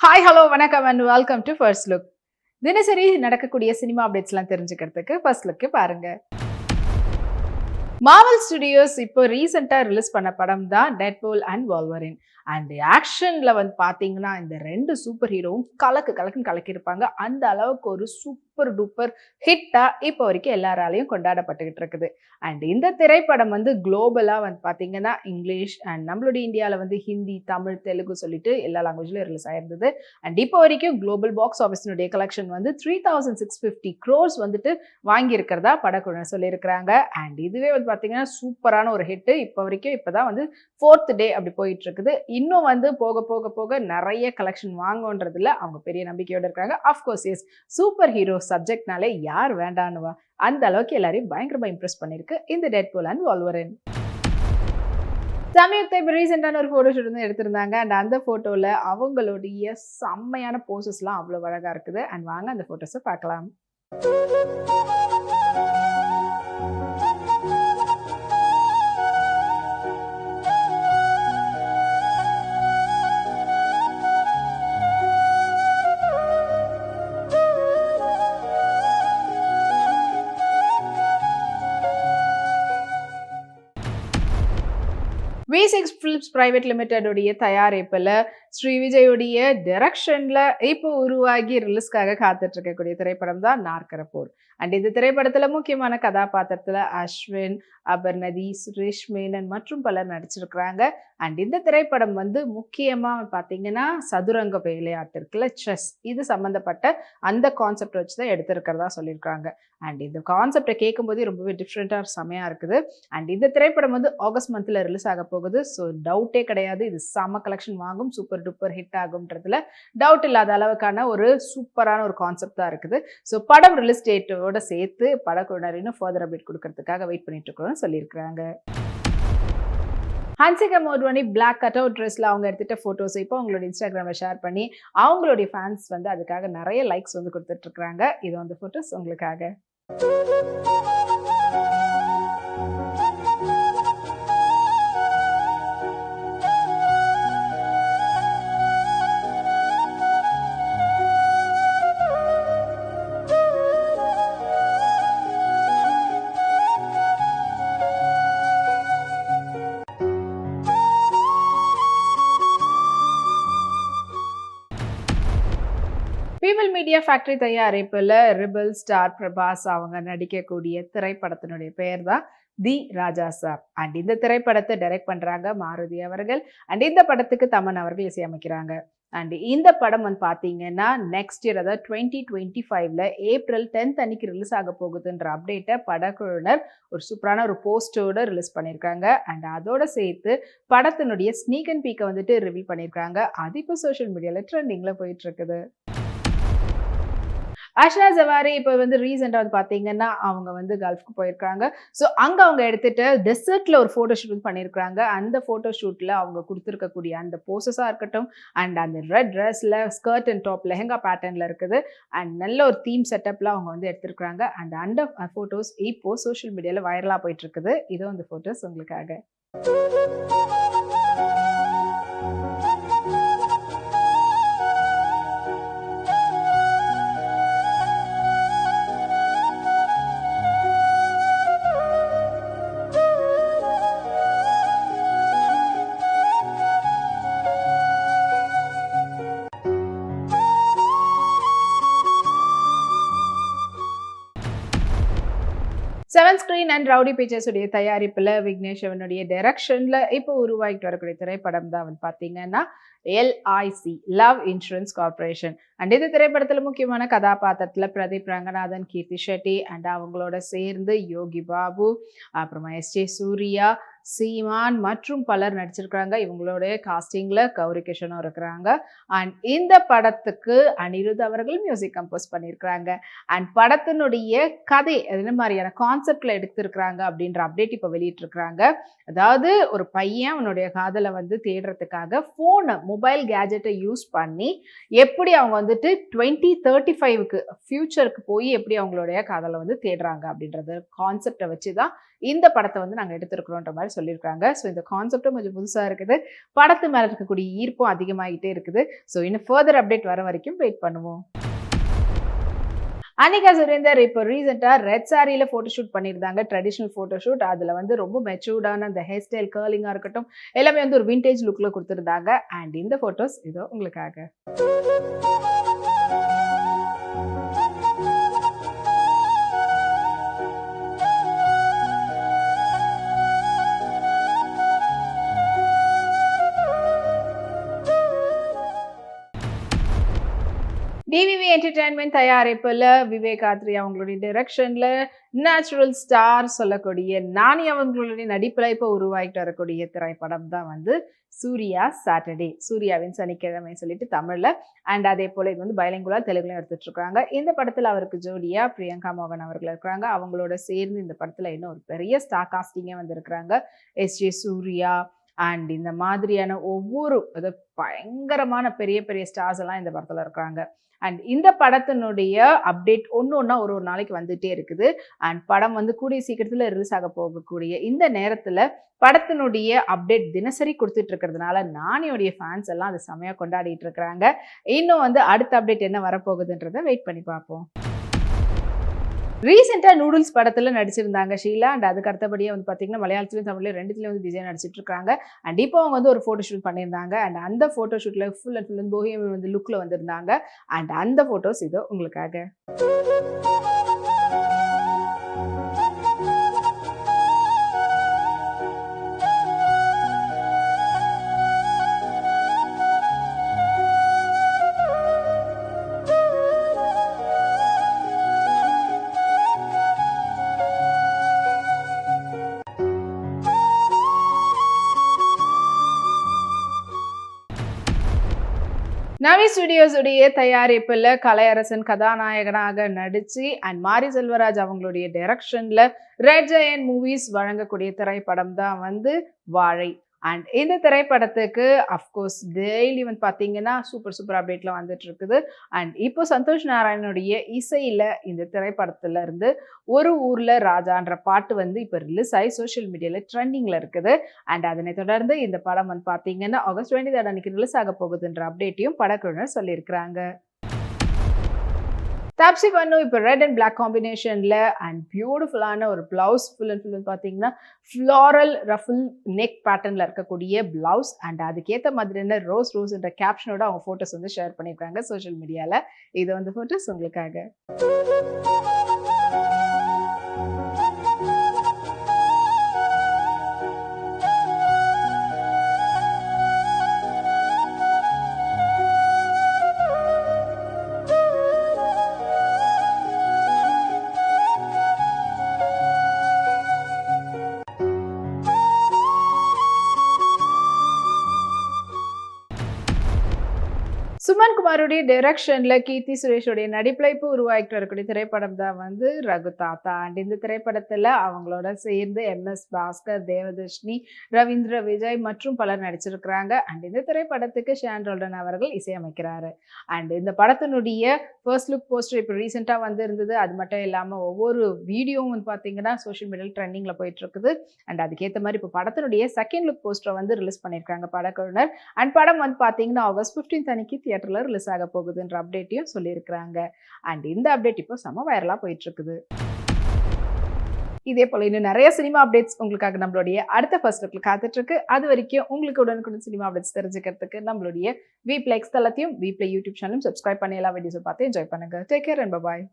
Hi hello வணக்கம் and welcome to first look தினசரி நடக்கக்கூடிய சினிமா அப்டேட்ஸ்லாம் தெரிஞ்சுக்கிறதுக்கு ஃபர்ஸ்ட் லுக்கு பாருங்க. மாவல் ஸ்டுடியோஸ் இப்போ ரீசெண்டாக ரிலீஸ் பண்ண படம் தான் டெட்போல் அண்ட் வால்வரின் அண்ட் ஆக்ஷனில் வந்து பார்த்தீங்கன்னா இந்த ரெண்டு சூப்பர் ஹீரோவும் கலக்கு கலக்குன்னு கலக்கியிருப்பாங்க. அந்த அளவுக்கு ஒரு சூப்பர் டூப்பர் ஹிட்டாக இப்போ வரைக்கும் எல்லாராலையும் கொண்டாடப்பட்டுக்கிட்டு இருக்குது. அண்ட் இந்த திரைப்படம் வந்து குளோபலாக வந்து பார்த்தீங்கன்னா இங்கிலீஷ் அண்ட் நம்மளுடைய இந்தியாவில் வந்து ஹிந்தி தமிழ் தெலுங்கு சொல்லிட்டு எல்லா லாங்குவேஜ்லையும் ரிலீஸ் ஆயிருந்தது. அண்ட் இப்போ வரைக்கும் குளோபல் பாக்ஸ் ஆஃபீஸினுடைய கலெக்ஷன் வந்து three thousand six fifty crores வந்துட்டு வாங்கியிருக்கிறதா படக்குழு சொல்லியிருக்கிறாங்க. அண்ட் இதுவே வந்து பார்த்தீங்கன்னா சூப்பரான ஒரு ஹிட்டு இப்போ வரைக்கும் இப்போ தான் வந்து ஃபோர்த் டே அப்படி போயிட்டு இருக்குது. இன்னும் வந்து போக போக போக நிறைய கலெக்ஷன் வாங்கன்றதுல அவங்க பெரிய நம்பிக்கையோடு இருக்காங்க. Of course yes super hero சப்ஜெக்ட்னாலே யார் வேண்டான்னுவா? அந்த அளவுக்கு எல்லாரையும் பயங்கரமாக இம்ப்ரெஸ் பண்ணியிருக்கு இந்த டெட் போல் அண்ட் வால்வரன் சமயத்தை இப்போ ரீசெண்டான ஒரு ஃபோட்டோ ஷூட் வந்து எடுத்திருந்தாங்க. அண்ட் அந்த ஃபோட்டோவில் அவங்களுடைய செம்மையான போசஸ்லாம் அவ்வளோ அழகாக இருக்குது. அண்ட் வாங்க அந்த ஃபோட்டோஸை பார்க்கலாம். வி சிக்ஸ் ஃபிலிப்ஸ் பிரைவேட் லிமிடெடுடைய தயாரிப்பில் ஸ்ரீ விஜயுடைய டைரக்ஷனில் இப்போ உருவாகி ரிலீஸ்க்காக காத்துட்டு இருக்கக்கூடிய திரைப்படம் தான் நாற்கரப்போர் அண்ட் இந்த திரைப்படத்தில் முக்கியமான கதாபாத்திரத்தில் அஸ்வின் அபர்நதி சுரேஷ் மேனன் மற்றும் பலர் நடிச்சிருக்கிறாங்க. அண்ட் இந்த திரைப்படம் வந்து முக்கியமாக பார்த்தீங்கன்னா சதுரங்க விளையாட்டு இருக்குல்ல செஸ். இது சம்மந்தப்பட்ட அந்த கான்செப்ட் வச்சு தான் எடுத்திருக்கிறதா சொல்லியிருக்காங்க. அண்ட் இந்த கான்செப்டை கேட்கும்போதே ரொம்பவே டிஃப்ரெண்ட்டாக செமையாக இருக்குது. அண்ட் இந்த திரைப்படம் வந்து ஆகஸ்ட் மந்தில் ரிலீஸ் ஆக போகுது. ஸோ டவுட்டே கிடையாது. இது சம கலெக்ஷன் வாங்கும் சூப்பர் டூப்பர் ஹிட் ஆகும்ன்றதுல டவுட் இல்லாத அளவுக்கான ஒரு சூப்பரான ஒரு கான்செப்ட் தான் இருக்குது. ஸோ படம் ரிலீஸ் டேட்டோட சேர்த்து படக்குழுனர் இன்னும் ஃபர்தர் அப்டேட் கொடுக்கறதுக்காக வெயிட் பண்ணிட்டு இருக்கிறோம்னு சொல்லியிருக்கிறாங்க. Hansika Motwani black cut out ட்ரெஸ்ல அவங்க எடுத்துகிட்ட ஃபோட்டோஸ் இப்போ அவங்களோட இன்ஸ்டாகிராமில் ஷேர் பண்ணி அவங்களுடைய ஃபேன்ஸ் வந்து அதுக்காக நிறைய லைக்ஸ் வந்து கொடுத்துட்ருக்குறாங்க இது வந்து ஃபோட்டோஸ் உங்களுக்காக. ஃபேக்டரி தயாரிப்பில் ரிபிள் ஸ்டார் பிரபாஸ் அவங்க நடிக்கக்கூடிய திரைப்படத்தினுடைய பெயர் தான் தி ராஜா சாப் அண்ட் இந்த திரைப்படத்தை டைரக்ட் பண்ணுறாங்க மாருதி அவர்கள். அண்ட் இந்த படத்துக்கு தமன் அவர்கள் இசையமைக்கிறாங்க. அண்ட் இந்த படம் வந்து பார்த்தீங்கன்னா நெக்ஸ்ட் இயர் அதாவது டுவெண்ட்டி டுவெண்ட்டி ஃபைவ்ல ஏப்ரல் டென்த் அன்னைக்கு ரிலீஸ் ஆக போகுதுன்ற அப்டேட்டை படக்குழுவினர் ஒரு சூப்பரான ஒரு போஸ்டோட ரிலீஸ் பண்ணியிருக்காங்க அண்ட் அதோட சேர்த்து படத்தினுடைய ஸ்னீக் அண்ட் பீக்கை வந்துட்டு ரிவீல் பண்ணியிருக்காங்க அது இப்போ சோஷியல் மீடியாவில் ட்ரெண்டிங்கில் போயிட்டு இருக்குது. அஷ்னா ஜவாரி இப்போ வந்து ரீசெண்டாக வந்து பார்த்தீங்கன்னா அவங்க வந்து கல்ஃப்க்கு போயிருக்காங்க. ஸோ அங்கே அவங்க எடுத்துகிட்டு டெசர்ட்டில் ஒரு ஃபோட்டோ ஷூட் வந்து பண்ணியிருக்காங்க அந்த ஃபோட்டோ ஷூட்டில் அவங்க கொடுத்துருக்கக்கூடிய அந்த போசஸாக இருக்கட்டும் அண்ட் அந்த ரெட் ட்ரெஸ்ஸில் ஸ்கர்ட் அண்ட் டாப் லெஹங்கா பேட்டர்னில் இருக்குது. அண்ட் நல்ல ஒரு தீம் செட்டப்பில் அவங்க வந்து எடுத்துருக்குறாங்க. அண்ட் அந்த ஃபோட்டோஸ் இப்போ சோஷியல் மீடியாவில் வைரலாக போயிட்டுருக்குது இதோ அந்த ஃபோட்டோஸ் உங்களுக்காக. Seven screen and rowdy pictures உடைய தயாரிப்பில் விக்னேஷ் அவனுடைய டைரக்ஷனில் இப்போ உருவாகிட்டு வரக்கூடிய திரைப்படம் தான் வந்து பார்த்தீங்கன்னா LIC love insurance corporation and இந்த திரைப்படத்தில் முக்கியமான கதாபாத்திரத்தில் பிரதீப் ரங்கநாதன் கீர்த்தி ஷெட்டி அண்ட் அவங்களோட சேர்ந்து யோகி பாபு அப்புறமா எஸ் ஜே சூர்யா சீமான் மற்றும் பலர் நடிச்சிருக்கிறாங்க. இவங்களுடைய காஸ்டிங்கில் கௌரி கிஷனும் இருக்கிறாங்க. அண்ட் இந்த படத்துக்கு அனிருத் அவர்கள் மியூசிக் கம்போஸ் பண்ணியிருக்கிறாங்க. அண்ட் படத்தினுடைய கதை என்ன மாதிரியான கான்செப்டில் எடுத்திருக்கிறாங்க அப்படின்ற அப்டேட் இப்போ வெளியிட்டிருக்கிறாங்க. அதாவது ஒரு பையன் அவனுடைய காதலை வந்து தேடுறதுக்காக ஃபோனை மொபைல் கேஜெட்டை யூஸ் பண்ணி எப்படி அவங்க வந்துட்டு டுவெண்ட்டி தேர்ட்டி ஃபைவ்க்கு ஃப்யூச்சருக்கு போய் எப்படி அவங்களுடைய காதலை வந்து தேடுறாங்க அப்படின்றது கான்செப்டை வச்சு தான் இந்த படத்தை வந்து நாங்கள் எடுத்திருக்கிறோன்ற மாதிரி சொல்லியிருக்காங்க. ஸோ இந்த கான்செப்டும் கொஞ்சம் புதுசாக இருக்குது. படத்து மேலே இருக்கக்கூடிய ஈர்ப்பும் அதிகமாகிட்டே இருக்குது. ஸோ இன்னும் ஃபர்தர் அப்டேட் வர வரைக்கும் வெயிட் பண்ணுவோம். அனிகா சுரேந்தர் இப்போ ரீசெண்டாக ரெட் சாரியில் ஃபோட்டோ ஷூட் பண்ணியிருந்தாங்க. ட்ரெடிஷ்னல் ஃபோட்டோ ஷூட் அதில் வந்து ரொம்ப மெச்சூர்டான அந்த ஹேர் ஸ்டைல் கேர்லிங்காக இருக்கட்டும் எல்லாமே வந்து ஒரு விண்டேஜ் லுக்கில் கொடுத்துருந்தாங்க. அண்ட் இந்த ஃபோட்டோஸ் இதோ உங்களுக்காக. என்டர்டைன்மெண்ட் தயாரிப்பில் விவேகாத்ரி அவங்களுடைய டைரக்ஷனில் நேச்சுரல் ஸ்டார் சொல்லக்கூடிய நானி அவங்களுடைய நடிப்பில் இப்போ உருவாகிட்டு வரக்கூடிய திரைப்படம் தான் வந்து சூர்யா சாட்டர்டே. சூர்யாவின் சனிக்கிழமை சொல்லிட்டு தமிழில். அண்ட் அதே போல் இது வந்து பயலங்குலா தெலுங்குலையும் எடுத்துட்ருக்காங்க இந்த படத்தில் அவருக்கு ஜோடியாக பிரியங்கா மோகன் அவர்கள் இருக்கிறாங்க அவங்களோட சேர்ந்து இந்த படத்தில் இன்னும் ஒரு பெரிய ஸ்டார் காஸ்டிங்கே வந்திருக்கிறாங்க. எஸ் ஜே சூர்யா அண்ட் இந்த மாதிரியான ஒவ்வொரு அது பயங்கரமான பெரிய பெரிய ஸ்டார்ஸ் எல்லாம் இந்த படத்தில் இருக்கிறாங்க அண்ட் இந்த படத்தினுடைய அப்டேட் ஒன்று ஒன்றா ஒரு ஒரு நாளைக்கு வந்துகிட்டே இருக்குது. அண்ட் படம் வந்து கூடிய சீக்கிரத்தில் ரிலீஸ் ஆக போகக்கூடிய இந்த நேரத்தில் படத்தினுடைய அப்டேட் தினசரி கொடுத்துட்டு இருக்கிறதுனால நானியோடைய ஃபேன்ஸ் எல்லாம் அதை செமையாக கொண்டாடிட்டு இருக்கிறாங்க. இன்னும் வந்து அடுத்த அப்டேட் என்ன வரப்போகுதுன்றதை வெயிட் பண்ணி பார்ப்போம். ரீசெண்டாக நூடுல்ஸ் படத்தில் நடிச்சிருந்தாங்க ஷீலா. அண்ட் அதுக்கு அடுத்தபடியாக வந்து பார்த்தீங்கன்னா மலையாளத்துலையும் தமிழ்லையும் ரெண்டுத்துலையும் வந்து விஜய் நடிச்சிட்டு இருக்காங்க அண்ட் இப்போ அவங்க வந்து ஒரு ஃபோட்டோ ஷூட் பண்ணியிருந்தாங்க. அண்ட் அந்த ஃபோட்டோ ஷூட்டில் ஃபுல் அண்ட் ஃபுல் போகியம் வந்து லுக்கில் வந்திருந்தாங்க. அண்ட் அந்த ஃபோட்டோஸ் இதோ உங்களுக்காக. நவி ஸ்டுடியோஸுடைய தயாரிப்பில் கலையரசன் கதாநாயகனாக நடித்து அண்ட் மாரி செல்வராஜ் அவங்களுடைய டைரக்ஷனில் ரெட் ஜெயன் மூவிஸ் வழங்கக்கூடிய திரைப்படம் தான் வந்து வாழை. அண்ட் இந்த திரைப்படத்துக்கு அஃப்கோர்ஸ் டெய்லி வந்து பார்த்தீங்கன்னா சூப்பர் சூப்பர் அப்டேட்லாம் வந்துட்டு இருக்குது அண்ட் இப்போ சந்தோஷ் நாராயணனுடைய இசையில் இந்த திரைப்படத்துல இருந்து ஒரு ஊரில் ராஜான்ற பாட்டு வந்து இப்போ ரிலீஸ் ஆகி சோஷியல் மீடியாவில் ட்ரெண்டிங்கில் இருக்குது. அண்ட் அதனை தொடர்ந்து இந்த படம் வந்து பார்த்தீங்கன்னா ஆகஸ்ட் டுவெண்ட்டி தேர்ட் அன்னைக்கு ரிலீஸ் ஆக போகுதுன்ற அப்டேட்டையும் படக்குழுவினர் சொல்லியிருக்கிறாங்க. தாப்சி பண்ணு இப்போ ரெட் அண்ட் பிளாக் காம்பினேஷனில் அண்ட் பியூட்டிஃபுல்லான ஒரு பிளவுஸ் ஃபுல் அண்ட் ஃபுல் பார்த்தீங்கன்னா ஃப்ளாரல் ரஃபுல் நெக் பேட்டர்னில் இருக்கக்கூடிய பிளவுஸ் அண்ட் அதுக்கேற்ற மாதிரியான ரோஸ் ரோஸ் என்ற கேப்ஷனோட அவங்க ஃபோட்டோஸ் வந்து ஷேர் பண்ணியிருக்காங்க சோஷியல் மீடியாவில் இது வந்து ஃபோட்டோஸ் உங்களுக்காக. சுமன் குமாருடைய டைரக்ஷனில் கீர்த்தி சுரேஷுடைய நடிப்பில் இப்போ உருவாக்கிட்டு வரக்கூடிய திரைப்படம் தான் வந்து ரகு தாத்தா. அண்ட் இந்த திரைப்படத்தில் அவங்களோட சேர்ந்து எம் எஸ் பாஸ்கர் தேவதர்ஷினி ரவீந்திர விஜய் மற்றும் பலர் நடிச்சிருக்கிறாங்க. அண்ட் இந்த திரைப்படத்துக்கு ஷான் ரோல்டன் அவர்கள் இசையமைக்கிறாரு. அண்ட் இந்த படத்தினுடைய ஃபர்ஸ்ட் லுக் போஸ்டர் இப்போ ரீசெண்டாக வந்து இருந்தது அது மட்டும் இல்லாமல் ஒவ்வொரு வீடியோவும் வந்து பார்த்தீங்கன்னா சோஷியல் மீடியாவில் ட்ரெண்டிங்கில் போயிட்டுருக்குது. அண்ட் அதுக்கேற்ற மாதிரி இப்போ படத்தினுடைய செகண்ட் லுக் போஸ்டரை வந்து ரிலீஸ் பண்ணியிருக்காங்க படக்குழுவினர். அண்ட் படம் வந்து பார்த்தீங்கன்னா ஆகஸ்ட் ஃபிஃப்டீன்த் அன்னைக்கு தியேட்டரில் ரிலீஸ் ஆக போகுதுன்ற அப்டேட்டையும் சொல்லியிருக்கிறாங்க. அண்ட் இந்த அப்டேட் இப்போ செம வைரலாக போயிட்டுருக்குது. இதே போல இன்னும் நிறைய சினிமா அப்டேட்ஸ் உங்களுக்காக நம்மளுடைய அடுத்த ஃபர்ஸ்ட் லுக்கில் காத்துட்ருக்கு. அது வரைக்கும் உங்களுக்கு உடனுக்குடன் சினிமா அப்டேட்ஸ் தெரிஞ்சுக்கிறதுக்கு நம்மளுடைய வீப்ளே எக்ஸ் தளத்தையும் வீப்ளே யூடியூப் சேனலும் சப்ஸ்கிரைப் பண்ணி எல்லா வீடியோஸும் பார்த்து என்ஜாய் பண்ணுங்க. Take care and bye